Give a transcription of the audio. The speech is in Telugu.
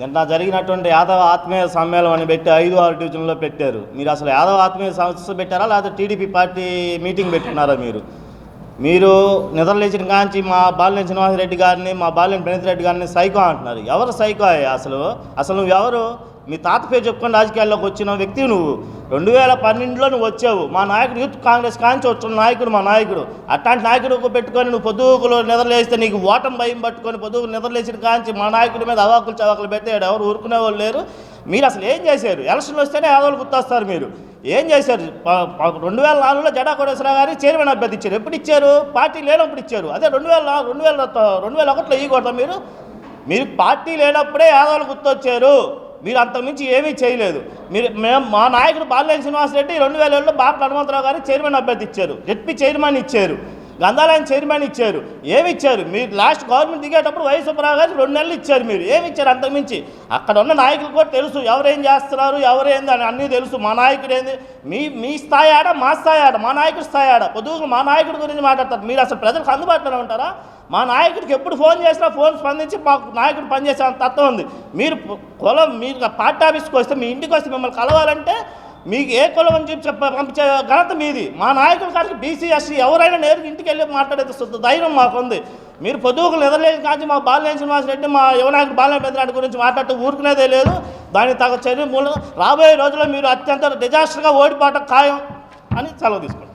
నిన్న జరిగినటువంటి యాదవ ఆత్మీయ సమ్మేళనం అని పెట్టి ఐదు ఆరు డివిజన్లో పెట్టారు. మీరు అసలు యాదవ ఆత్మీయ సంస్థ పెట్టారా? లేకపోతే టీడీపీ పార్టీ మీటింగ్ పెట్టుకున్నారా మీరు? మీరు నిద్రలేచిన కాంచి మా బాలినేని శ్రీనివాసరెడ్డి గారిని మా బాలినేని ప్రణీత్ రెడ్డి గారిని సైకో అంటున్నారు. ఎవరు సైకో అయ్యా అసలు? అసలు నువ్వు ఎవరు? మీ తాత పేరు చెప్పుకొని రాజకీయాల్లోకి వచ్చిన వ్యక్తి నువ్వు. రెండు వేల పన్నెండులో నువ్వు వచ్చావు. మా నాయకుడు యూత్ కాంగ్రెస్ కాంచి వచ్చిన నాయకుడు మా నాయకుడు. అట్లాంటి నాయకుడు పెట్టుకొని నువ్వు పొద్దుకులో నిద్రలేస్తే నీకు ఓటం భయం పట్టుకొని పొద్దుగు నిద్రలేసిన కాంచి మా నాయకుడి మీద అవాకులు చవాకులు పెట్టాడు ఎవరు? ఊరుకునేవాళ్ళు లేరు. మీరు అసలు ఏం చేశారు? ఎలక్షన్లు వస్తేనే యాదవులు గుర్తొస్తారు మీరు. ఏం చేశారు? రెండు వేల నాలుగులో జడా కోటేశ్వరరావు గారి చైర్మన్ అభ్యర్థించారు. ఎప్పుడు ఇచ్చారు? పార్టీ లేనప్పుడు ఇచ్చారు. అదే రెండు వేల నాలుగు రెండు వేల రెండు వేల ఒకటిలో ఇవ్వకూడదా మీరు. మీరు పార్టీ లేనప్పుడే యాదవులు గుర్తొచ్చారు. మీరు అంతకుమించి ఏమీ చేయలేదు. మీరు మేము మా నాయకుడు బాలనేని శ్రీనివాసరెడ్డి రెండు వేల ఏడులో బాపల హనుమంతరావు గారు చైర్మన్ అభ్యర్థి ఇచ్చారు జెడ్పీ చైర్మన్ ఇచ్చారు. గంధాలయం చైర్మన్ ఇచ్చారు. ఏమి ఇచ్చారు మీరు లాస్ట్ గవర్నమెంట్ దిగేటప్పుడు వై సుబ్బారావు గారు రెండు నెలలు ఇచ్చారు మీరు. ఏమి ఇచ్చారు అంతకుమించి అక్కడ ఉన్న నాయకులు కూడా తెలుసు. ఎవరేం చేస్తున్నారు? ఎవరేంది అని అన్నీ తెలుసు. మా నాయకుడు ఏంది? మీ మీ స్థాయి ఆడ మా స్థాయి ఆడ మా నాయకుడి స్థాయి ఆడ. పొద్దుగు మా నాయకుడి గురించి మాట్లాడతారు. మీరు అసలు ప్రజలకు అందుబాటులో ఉంటారా? మా నాయకుడికి ఎప్పుడు ఫోన్ చేసినా ఫోన్ స్పందించి మాకు నాయకుడు పనిచేసే అంత తత్వం ఉంది. మీరు కులం మీరు పార్టీ ఆఫీస్కి వస్తే మీ ఇంటికి వస్తే మిమ్మల్ని కలవాలంటే మీకు ఏ కులం అని చెప్పి చెప్ప పంపించే ఘనత మీది. మా నాయకుల కాడికి బీసీ ఎస్సీ ఎవరైనా నేరుగా ఇంటికి వెళ్ళి మాట్లాడేది శుద్ధ ధైర్యం మాకుంది. మీరు పొద్దుగులు నిద్రలేని కానీ మా బాలినేని శ్రీనివాసరెడ్డి మా యువనాయకుడు బాలినేని పెద్దరెడ్డి గురించి మాట్లాడుతూ ఊరుకునేదే లేదు. దాని తగ్గ చర్య మూలం రాబోయే రోజుల్లో మీరు అత్యంత డిజాస్టర్గా ఓడిపోవటం ఖాయం అని సెలవు తీసుకుంటారు